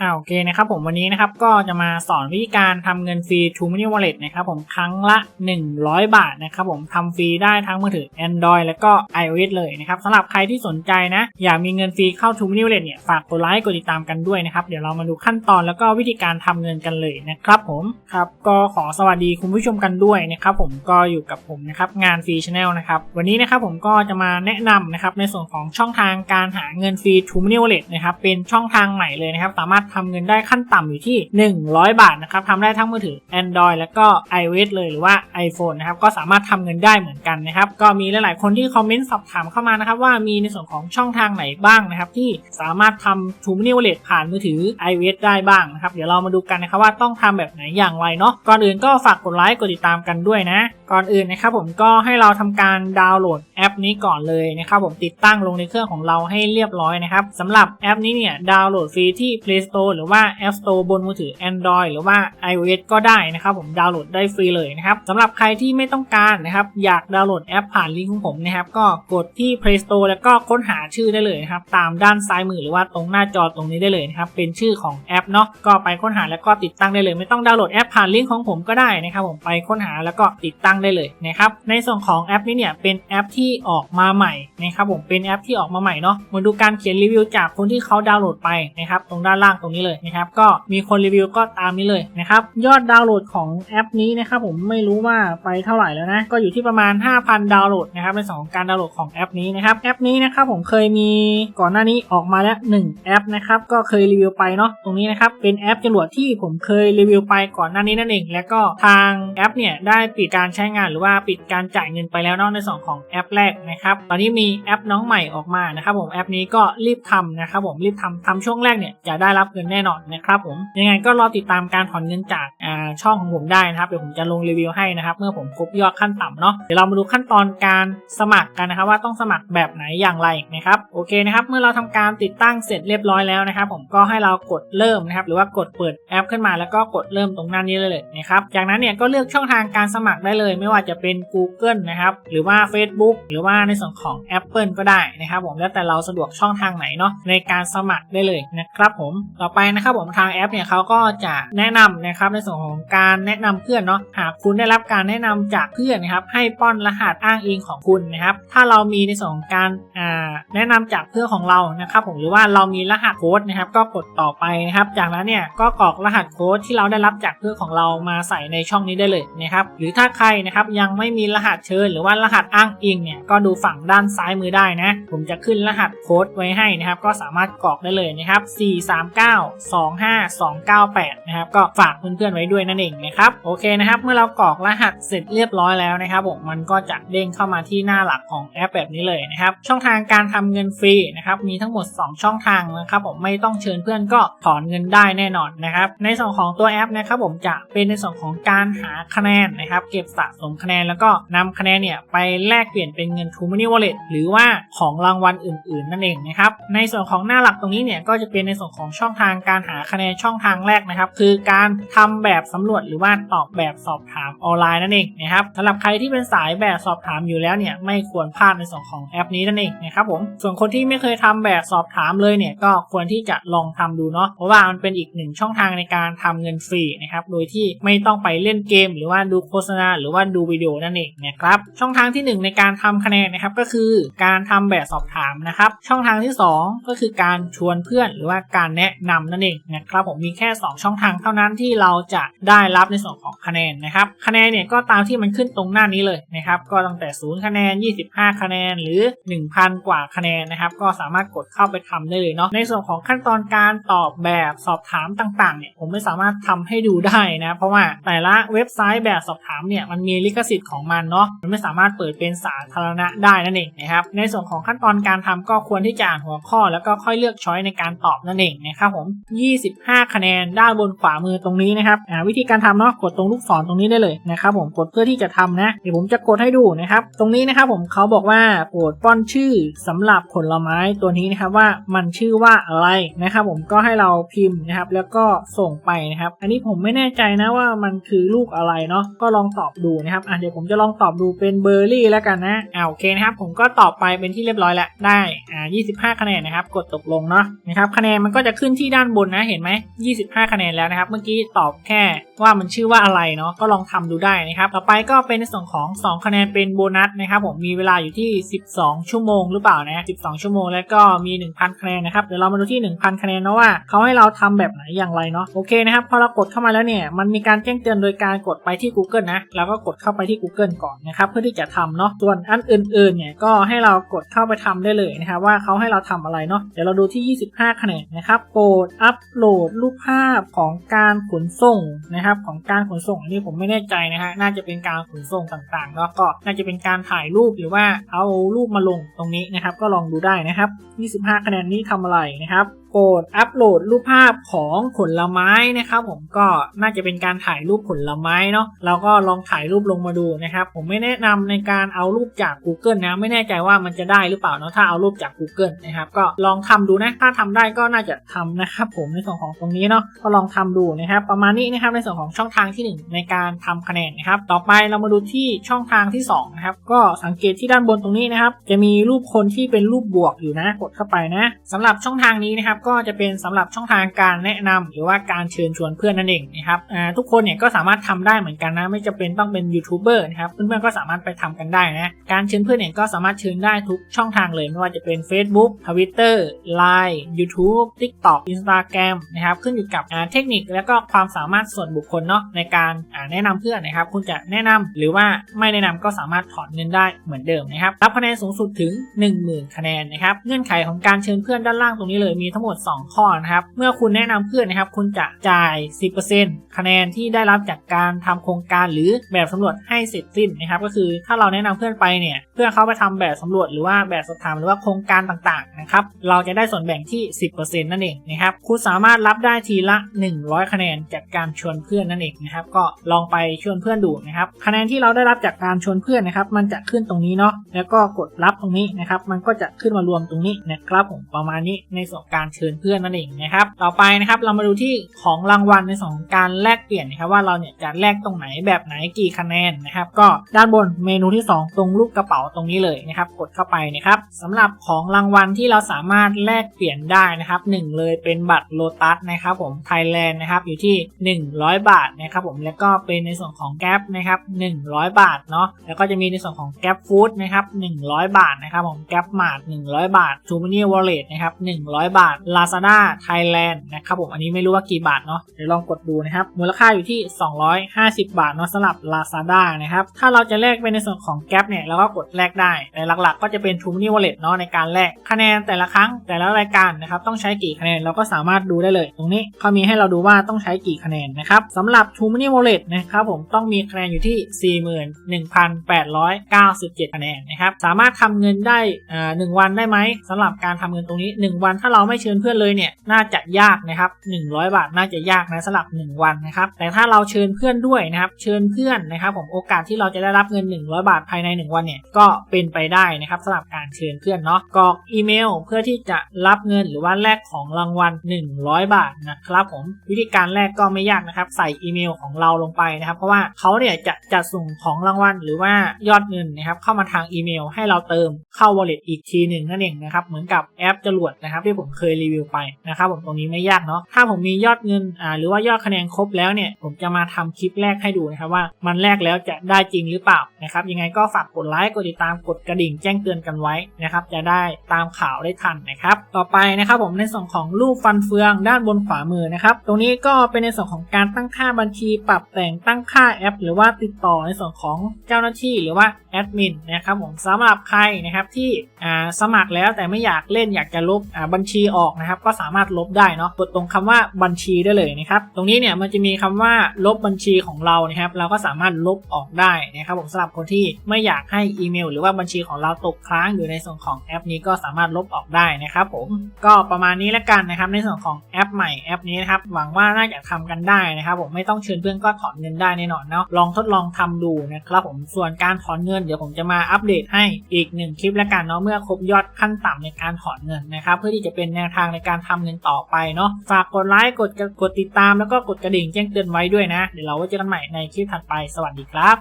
อ่าโอเคนะครับผมวันนี้นะครับก็จะมาสอนวิธีการทำเงินฟรี True Money Wallet นะครับผมครั้งละ 100 บาทนะครับผมทำฟรีได้ทั้งมือถือ Android แล้วก็ iOS เลยนะครับสำหรับใครที่สนใจนะ อยากมีเงินฟรีเข้า True Money Wallet เนี่ยฝากกดไลค์กดติดตามกันด้วยนะครับ เดี๋ยวเรามาดูขั้นตอนแล้วก็วิธีการทำเงินกันเลยนะครับผมครับก็ขอสวัสดีคุณผู้ชมกันด้วยนะครับผมก็อยู่กับผมนะครับงานฟรีช Channel นะครับวันนี้นะครับผมก็จะมาแนะนำนะครับในส่วนของช่องทางการหาเงินฟรี True Money Wallet นะครับเป็นช่องทางใหม่เลยนะครับสามารถทำเงินได้ขั้นต่ำอยู่ที่ 100 บาทนะครับทำได้ทั้งมือถือ Android แล้วก็ iOS เลยหรือว่า iPhone นะครับก็สามารถทำเงินได้เหมือนกันนะครับก็มีหลาย ๆ คนที่คอมเมนต์สอบถามเข้ามานะครับว่ามีในส่วนของช่องทางไหนบ้างนะครับที่สามารถทำ True Money Wallet ผ่านมือถือ iOS ได้บ้างนะครับเดี๋ยวเรามาดูกันนะครับว่าต้องทำแบบไหนอย่างไรเนาะก่อนอื่นก็ฝากกดไลค์กดติดตามกันด้วยนะ ก่อนอื่นนะครับผมก็ให้เราทำการดาวน์โหลดแอปนี้ก่อนเลยนะครับผมติดตั้งลงในเครื่องของเราให้เรียบร้อยนะครับสำหรับแอปนี้เนี่ยดาวน์โหลดฟรีที่ Play Store หรือว่า App Store บนมือถือ Android หรือว่า iOS ก็ได้นะครับผมดาวน์โหลดได้ฟรีเลยนะครับสำหรับใครที่ไม่ต้องการนะครับอยากดาวน์โหลดแอปผ่านลิงก์ของผมนะครับก็กดที่ Play Store แล้วก็ค้นหาชื่อได้เลยนะครับตามด้านซ้ายมือหรือว่าตรงหน้าจอตรงนี้ได้เลยนะครับเป็นชื่อของแอป เนาะก็ไปค้นหาแล้วก็ติดตั้งได้เลย ไม่ต้องดาวน์โหลดแอปผ่านลิงก์ของผมก็ได้นะครับผมไปค้นหาแล้วก็ติดตั้งได้เลยนะครับในส่วนของแอปนี้เนี่ยเป็นแอปที่ออกมาใหม่นะครับผมเป็นแอปที่ออกมาใหม่เนาะมาดูการเขียนรีวิวจากคนที่เขาดาวน์โหลดไปนะครับตรงด้านล่างตรงนี้เลยนะครับก็มีคนรีวิวก็ตามนี้เลยนะครับยอดดาวน์โหลดของแอปนี้นะครับผมไม่รู้ว่าไปเท่าไหร่แล้วนะก็อยู่ที่ประมาณ 5,000 ดาวน์โหลดนะครับในส่วนของการดาวน์โหลดของแอปนี้นะครับแอปนี้นะครับผมเคยมีก่อนหน้านี้ออกมาแล้ว 1 แอปนะครับก็เคยรีวิวไปเนาะตรงนี้นะครับ เป็นแอปจรวดที่ผมเคยรีวิวไปก่อนหน้านี้นั่นเอง แล้วก็ทางแอปเนี่ยได้ปิดการใช้งานหรือว่าปิดการจ่ายเงินไปแล้วนอกในส่วนของแอปแรกนะครับตอนนี้มีแอปน้องใหม่ออกมานะครับผมแอปนี้ก็รีบทำนะครับผมรีบทำทำช่วงแรกเนี่ยจะได้รับเงินแน่นอนนะครับผมยังไงก็รอติดตามการถอนเงินจากช่องของผมได้นะครับเดี๋ยวผมจะลงรีวิวให้นะครับเมื่อผมครบยอดขั้นต่ำเนาะเดี๋ยวเรามาดูขั้นตอนการสมัครกันนะครับว่าต้องสมัครแบบไหนอย่างไรนะครับโอเคนะครับเมื่อเราทำการติดตั้งเสร็จเรียบร้อยแล้วนะครับผมก็ให้เรากดเริ่มนะครับหรือว่ากดเปิดแอปขึ้นมาแล้วก็กดเริ่มตรงหน้านี้เลยนะครับจากนั้นเนี่ยก็เลือกช่องทางการสมัครได้เลย ไม่ว่าจะเป็น Google นะครับหรือว่า Facebook หรือว่าในส่วนของ Apple ก็ได้นะครับผมแล้วแต่เราสะดวกช่องทางไหนเนาะในการสมัครได้เลยนะครับผมต่อไปนะครับผมทางแอปเนี่ยเขาก็จะแนะนำนะครับในส่วนของการแนะนำเพื่อนเนาะหากคุณได้รับการแนะนำจากเพื่อนนะครับให้ป้อนรหัสอ้างอิงของคุณนะครับถ้าเรามีในส่วนของการแนะนำจากเพื่อนของเรานะครับผมหรือว่าเรามีรหัสโค้ดนะครับก็กดต่อไปนะครับจากนั้นเนี่ยก็กรอกรหัสโค้ดที่เราได้รับจากเพื่อนของเรามาใส่ในช่องนี้ได้เลยนะครับหรือถ้าใครนะครับยังไม่มีรหัสเชิญ หรือว่ารหัสอ้างอิงเนี่ยก็ดูฝั่งด้านซ้ายมือได้นะ ผมจะขึ้นรหัสโค้ดไว้ให้นะครับก็สามารถกรอกได้เลยนะครับ 439-25298นะครับก็ฝากเพื่อนๆไว้ด้วยนั่นเองนะครับโอเคนะครับเมื่อเรากรอกรหัสเสร็จเรียบร้อยแล้วนะครับผมมันก็จะเด้งเข้ามาที่หน้าหลักของแอปแบบนี้เลยนะครับช่องทางการทำเงินฟรีนะครับมีทั้งหมด 2 ช่องทางนะครับผมไม่ต้องเชิญเพื่อนก็ถอนเงินได้แน่นอนนะครับ ในส่วนของตัวแอปนะครับผมจะเป็นในส่วนของการหาคะแนนนะครับ เก็บสะสมคะแนนแล้วก็นำคะแนนเนี่ยไปแลกเปลี่ยนเป็นเงิน True Money Wallet หรือว่าของรางวัลอื่น ๆ นั่นเองนะครับ ในส่วนของหน้าหลักตรงนี้เนี่ยก็จะเป็นในส่วนของช่องทางการหาคะแนนช่องทางแรกนะครับ คือการทำแบบสำรวจหรือว่าตอบแบบสอบถามออนไลน์นั่นเองนะครับสำหรับใครที่เป็นสายแบบสอบถามอยู่แล้วเนี่ยไม่ควรพลาดในส่วนของแอปนี้นั่นเองนะครับผมส่วนคนที่ไม่เคยทำแบบสอบถามเลยเนี่ยก็ควรที่จะลองทำดูเนาะเพราะว่ามันเป็นอีกหนึ่งช่องทางในการทำเงินฟรีนะครับ โดยที่ไม่ต้องไปเล่นเกม หรือว่าดูโฆษณา หรือว่าดูวิดีโอนั่นเองนะครับ ช่องทางที่หนึ่งในการทำคะแนนนะครับก็คือการทำแบบสอบถามนะครับ ช่องทางที่สองก็คือการชวนเพื่อนหรือว่าการแนะนำนั่นเองนะครับผมมีแค่ 2 ช่องทางเท่านั้นที่เราจะได้รับในส่วนของคะแนนนะครับ คะแนนเนี่ยก็ตามที่มันขึ้นตรงหน้านี้เลยนะครับ ก็ตั้งแต่ 0 คะแนน 25 คะแนน หรือ 1,000 กว่าคะแนนนะครับ ก็สามารถกดเข้าไปทำได้เลยเนาะ ในส่วนของขั้นตอนการตอบแบบสอบถามต่างๆเนี่ยผมไม่สามารถทำให้ดูได้นะ เพราะว่าแต่ละเว็บไซต์แบบสอบถามเนี่ยมันมีลิขสิทธิ์ของมันเนาะมันไม่สามารถเปิดเป็นสาธารณะได้นั่นเองนะครับในส่วนของขั้นตอนการทำก็ควรที่จะอ่านหัวข้อ แล้วก็ค่อยเลือกช้อยในการตอบนั่นเองนะครับผม 25 คะแนนด้านบนขวามือตรงนี้นะครับวิธีการทำเนาะกดตรงลูกศรตรงนี้ได้เลยนะครับผมกดเพื่อที่จะทำนะเดี๋ยวผมจะกดให้ดูนะครับตรงนี้นะครับผมเขาบอกว่าโปรดป้อนชื่อสำหรับผลไม้ตัวนี้นะครับว่ามันชื่อว่าอะไรนะครับผมก็ให้เราพิพิมพ์นะครับ แล้วก็ส่งไปนะครับ อันนี้ผมไม่แน่ใจนะว่ามันคือลูกอะไรเนาะก็ลองตอบดูนะครับอะเดี๋ยวผมจะลองตอบดูเป็นเบอร์รี่แล้วกันนะอ่าโอเคนะครับ ผมก็ตอบไปเป็นที่เรียบร้อยแล้วได้อ่า25 คะแนนนะครับ กดตกลงเนาะนะครับคะแนนมันก็จะขึ้นที่ด้านบนนะเห็นไหม25 คะแนนแล้วนะครับ เมื่อกี้ตอบแค่ว่ามันชื่อว่าอะไรเนาะก็ลองทำดูได้นะครับ ต่อไปก็เป็นในส่วนของ 2 คะแนนเป็นโบนัสนะครับ ผมมีเวลาอยู่ที่ 12 ชั่วโมงหรือเปล่านะ12 ชั่วโมงแล้วก็มี 1,000 คะแนนนะครับเดี๋ยวเรามาดูที่ 1,000 คะแนนนะว่าเขาให้เราทำแบบไหนอย่างไรเนาะโอเคนะครับพอเรากดเข้ามาแล้วเนี่ยมันมีการแจ้งเตือนโดยการกดไปที่ Google นะแล้วก็กดเข้าไปที่ Google ก่อนนะครับเพื่อที่จะทำเนาะส่วนอันอื่นๆเนี่ยก็ให้เรากดเข้าไปทำได้เลยนะครับว่าเขาให้เราทำอะไรเนาะเดี๋ยวเราดูที่ 25 คะแนนนะครับโปรดอัปโหลดรูปภาพของการขนส่งนะครับของการขนส่งอันนี้ผมไม่แน่ใจนะฮะน่าจะเป็นการขนส่งต่างๆแล้วก็น่าจะเป็นการถ่ายรูปหรือว่าเอารูปมาลงตรงนี้นะครับก็ลองดูได้นะครับ 25 คะแนนนี้ทำอะไรนะครับโปรดอัปโหลดรูปภาพของผลไม้นะครับ ผมก็น่าจะเป็นการถ่ายรูปผลไม้เนาะเราก็ลองถ่ายรูปลงมาดูนะครับ ผมไม่แนะนำในการเอารูปจาก Google นะ ไม่แน่ใจว่ามันจะได้หรือเปล่าเนาะถ้าเอารูปจาก Google นะครับก็ลองทำดูนะถ้าทำได้ก็น่าจะทำนะครับผมในส่วนของตรงนี้เนาะก็ลองทำดูนะครับ ประมาณนี้นะครับในส่วนของช่องทางที่ 1 ในการทำคะแนนนะครับ ต่อไปเรามาดูที่ช่องทางที่2นะครับก็สังเกตที่ด้านบนตรงนี้นะครับ จะมีรูปคนที่เป็นรูปบวกอยู่นะกดเข้าไปนะสำหรับช่องทางนี้นะครับก็จะเป็นสำหรับช่องทางการแนะนำหรือว่าการเชิญชวนเพื่อนนั่นเองนะครับทุกคนเนี่ยก็สามารถทำได้เหมือนกันนะไม่จำเป็นต้องเป็นยูทูบเบอร์นะครับเพื่อนๆก็สามารถไปทำกันได้นะการเชิญเพื่อนเนี่ยก็สามารถเชิญได้ทุกช่องทางเลยไม่ว่าจะเป็น Facebook Twitter Line YouTube TikTok Instagram นะครับขึ้นอยู่กับเทคนิคแล้วก็ความสามารถส่วนบุคคลเนาะในการแนะนำเพื่อนนะครับคุณจะแนะนำหรือว่าไม่แนะนำก็สามารถถอนเงินได้เหมือนเดิมนะครับรับคะแนนสูงสุดถึง 10,000 คะแนนนะครับเงื่อนไขของการเชิญเพื่อนด้านล่างตรงนี้เลยมีทั้งหมดมด 2 ข้อนะครับ เมื่อคุณแนะนำเพื่อนนะครับ คุณจะจ่าย 10%คะแนนที่ได้รับจากการทำโครงการหรือแบบสำรวจให้เสร็จสิ้นนะครับ ก็คือถ้าเราแนะนำเพื่อนไปเนี่ยเพื่อเขาไปทำแบบสำรวจหรือว่าแบบสอบถามหรือว่าโครงการต่างๆนะครับเราจะได้ส่วนแบ่งที่ 10%นั่นเองนะครับคุณสามารถรับได้ทีละ 100 คะแนนจากการชวนเพื่อนนั่นเองนะครับ ก็ลองไปชวนเพื่อนดูนะครับคะแนนที่เราได้รับจากการชวนเพื่อนนะครับมันจะขึ้นตรงนี้เนาะแล้วก็กดรับตรงนี้นะครับมันก็จะขึ้นมารวมตรงนี้นะครับผมประมาณนี้ในส่วนการเชิญเพื่อนนั่นเองนะครับ ต่อไปนะครับเรามาดูที่ของรางวัลในส่วนของการแลกเปลี่ยนนะครับว่าเราเนี่ยจะแลกตรงไหนแบบไหนกี่คะแนนนะครับ ก็ด้านบนเมนูที่ 2 ตรงรูปกระเป๋าตรงนี้เลยนะครับกดเข้าไปนะครับสำหรับของรางวัลที่เราสามารถแลกเปลี่ยนได้นะครับหนึ่งเลยเป็นบัตรโลตัสนะครับผมไทยแลนด์นะครับอยู่ที่ 100 บาทนะครับผมแล้วก็เป็นในส่วนของแก๊ปนะครับ100 บาทเนาะแล้วก็จะมีในส่วนของแก๊ปฟู้ดนะครับ100 บาทนะครับผมแก๊ปมาร์ท100 บาททูมินีวอลเล็ตนะครับ100 บาท Lazada Thailand นะครับผมอันนี้ไม่รู้ว่ากี่บาทเนาะเดี๋ยวลองกดดูนะครับ มูลค่าอยู่ที่ 250 บาทเนาะสำหรับ Lazada นะครับ ถ้าเราจะแลกเป็นในส่วนของแก๊ปเนี่ยเราก็กดแลกได้ แต่หลักๆ ก็จะเป็น t r u Money Wallet เนาะในการแลกคะแนนแต่ละครั้งแต่ละรายการนะครับต้องใช้กี่คะแนนเราก็สามารถดูได้เลย ตรงนี้เขามีให้เราดูว่าต้องใช้กี่คะแนนนะครับสำหรับ t r u Money Wallet นะครับผมต้องมีคะแนนอยู่ที่ 41,897 คะแนนนะครับสามารถทำเงินได้อ่าหนึ่งวันได้ไหมสำหรับการทำเงินตรงนี้ 1 วันถ้าเราไม่เชิญเพื่อนเลยเนี่ยน่าจะยากนะครับ 100 บาทน่าจะยากนะสำหรับ 1 วันนะครับแต่ถ้าเราเชิญเพื่อนด้วยนะครับเชิญเพื่อนนะครับผมโอกาสที่เราจะได้รับเงิน 100 บาทภายใน 1 วันเนี่ยก็เป็นไปได้นะครับสำหรับการเชิญเพื่อนเนาะกรอกอีเมลเพื่อที่จะรับเงินหรือว่าแลกของรางวัล 100 บาทนะครับผมวิธีการแลกก็ไม่ยากนะครับ ใส่อีเมลของเราลงไปนะครับเพราะว่าเขาเนี่ยจะจัดส่งของรางวัลหรือว่ายอดเงินนะครับเข้ามาทางอีเมลให้เราเติมเข้า wallet อีกทีหนึ่งนั่นเองนะครับเหมือนกับแอปจรวดนะครับที่ผมเคยรีวิวไปนะครับผมตรงนี้ไม่ยากเนาะถ้าผมมียอดเงินอ่าหรือว่ายอดคะแนนครบแล้วเนี่ยผมจะมาทำคลิปแรกให้ดูนะครับว่ามันแลกแล้วจะได้จริงหรือเปล่านะครับยังไงก็ฝากกดไลค์กดติดตามกดกระดิ่งแจ้งเตือนกันไว้นะครับจะได้ตามข่าวได้ทันนะครับต่อไปนะครับผมในส่วนของรูปฟันเฟืองด้านบนขวามือนะครับตรงนี้ก็เป็นในส่วนของการตั้งค่าบัญชี ปรับแต่งตั้งค่าแอป หรือว่าติดต่อในส่วนของเจ้าหน้าที่หรือว่าแอดมินนะครับผมสำหรับใครนะครับที่สมัครแล้วแต่ไม่อยากเล่นอยากจะลบบัญชีออกนะครับก็สามารถลบได้เนาะกดตรงคำว่าบัญชีได้เลยนะครับตรงนี้เนี่ยมันจะมีคำว่าลบบัญชีของเรานะครับเราก็สามารถลบออกได้นะครับผมสำหรับคนที่ไม่อยากให้อีเมล หรือว่าบัญชีของเราตกค้างอยู่ในส่วนของแอปนี้ก็สามารถลบออกได้นะครับผมก็ประมาณนี้แล้วกันนะครับในส่วนของแอปใหม่แอปนี้นะครับหวังว่าน่าจะทำกันได้นะครับผมไม่ต้องเชิญเพื่อนก็ถอนเงินได้แน่นอนเนาะลองทดลองทำดูนะครับผมส่วนการถอนเงินเดี๋ยวผมจะมาอัปเดตให้อีกหนึ่งคลิปแล้วกันเนาะเมื่อครบยอดขั้นต่ำในการถอนเงินนะครับเพื่อที่จะเป็นแนวทางในการทำเงินต่อไปเนาะฝากกดไลค์กดกดติดตามแล้วก็กดกระดิ่งแจ้งเตือนไว้ด้วยนะ เดี๋ยวเราไว้เจอกันใหม่ในคลิปถัดไปสวัสดีครับ